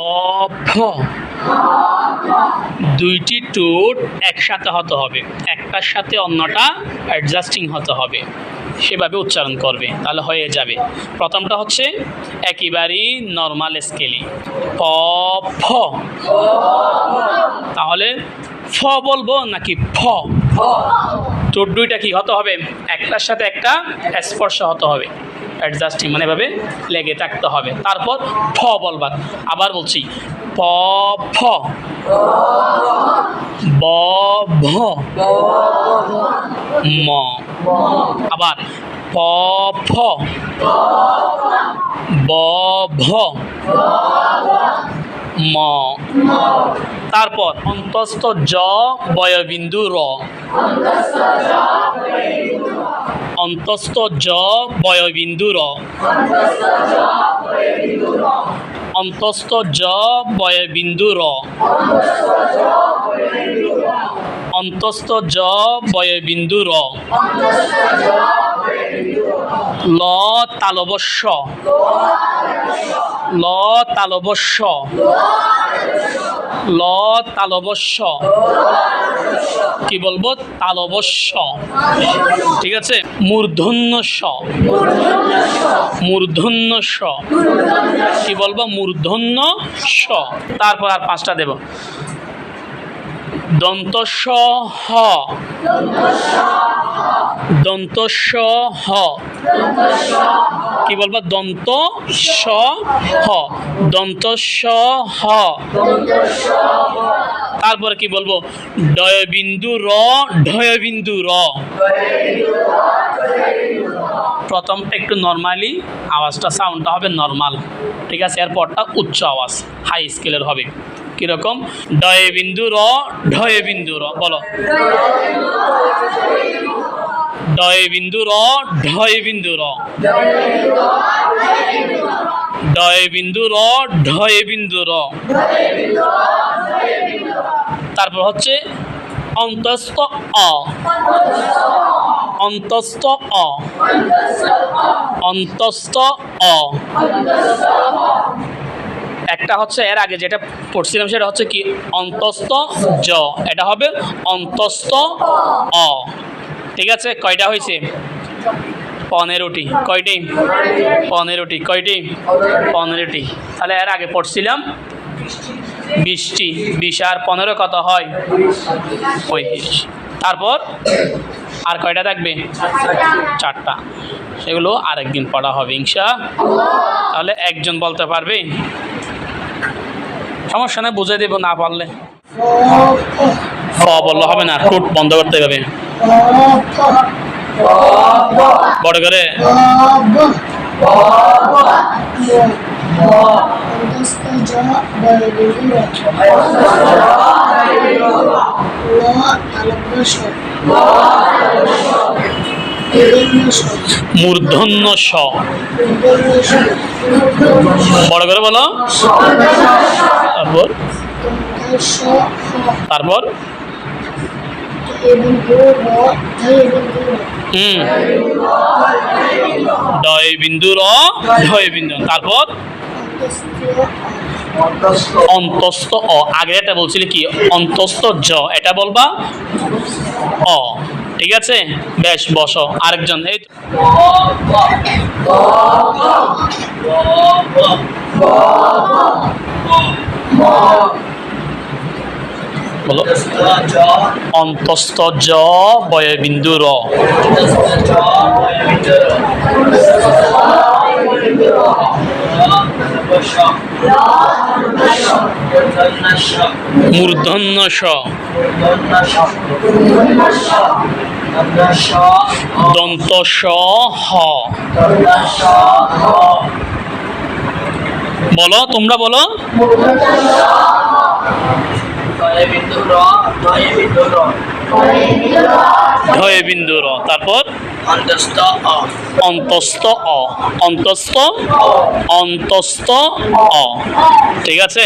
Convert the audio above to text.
Of দুইটি টুট একসাথে হতে হবে। একটার সাথে অন্যটা অ্যাডজাস্টিং হতে হবে। সেভাবে উচ্চারণ করবে, তাহলে হয়ে যাবে। প্রথমটা হচ্ছে একেবারেই নর্মাল স্কেলে প, ফ। তাহলে ফ বলব নাকি ফ? ঠোঁট দুইটা কি হতে হবে? একটার সাথে একটা স্পর্শ হতে হবে। অ্যাডজাস্টিং মানে এভাবে লেগে থাকতে হবে। তারপর ফ বলবার আবার বলছি, প, ফ। ব, ভ। ম। আবার প, ফ। ব, ভ। ম। তারপর অন্তস্থ জ, বয়বিন্দু র। অন্তস্থ জ বয়বিন্দু র অন্তস্থ জ বয়বিন্দু র অন্তস্থ জ বয়বিন্দু র ল তালবস্য ল তালবস্য ল কি বলব? তালবস্য ঠিক আছে? মূর্ধন্য মূর্ধন্য কি বলব? মূর্ধন্য স তারপর আর পাঁচটা দেব। দন্তস্ব হ। দন্তস্ব হ। কি বলব? দন্ত স হ। দন্তস্ব হ। তারপরে কি বলব? ডয়বিন্দু র, ঢয়বিন্দু র। প্রথমটা একটু নর্মালি আওয়াজটা সাউন্ডটা হবে নর্মাল ঠিক আছে? এরপরটা উচ্চ আওয়াজ হাই স্কেলের হবে। কীরকম? ডয়ে বিন্দু র, ঢয়ে বিন্দু র, বলো। ডয়ে বিন্দু র, ঢয়ে বিন্দু র। ডয়ে বিন্দু র, ঢয়ে বিন্দু র। তারপর হচ্ছে অন্তস্থ অ। অন্তস্থ অ। অন্তস্থ অ। একটা হচ্ছে এর আগে যেটা পড়ছিলাম সেটা হচ্ছে কি? অন্তস্থ জ। এটা হবে অন্তস্থ অ। ঠিক আছে? কয়টা হয়েছে? পনেরোটি। কয়টি? পনেরোটি। কয়টি? পনেরোটি। তাহলে এর আগে পড়ছিলাম বিশটি। বিশ আর পনেরো কত হয়? পঁয়ত্রিশ। তারপর আর কয়টা থাকবে? চারটা। সেগুলো আরেকদিন পড়া হবে, ইনশা তাহলে একজন বলতে পারবে? সমস্যা নেই বুঝে দেবো, না পারলে। বললে হবে না, ঠোঁট বন্ধ করতে হবে। বড় করে। মূর্ধন্য স। বড় করে বলো। তারপর তারপর হুম ডয় বিন্দু র বিন্দু তারপর অন্তস্থ অ আগে এটা বলছিলে কি অন্তস্থ জ এটা বলবা অ ঠিক আছে বেশ বসো আরেকজন এই তো। বলো। অন্তস্থ জ বয়বিন্দু র। মূর্ধন্য দন্ত হ। বলো তোমরা বলো। ঢয় বিন্দু র তারপর? অন্তস্ত অ। অন্তস্থ অন্তস্থ অ। ঠিক আছে?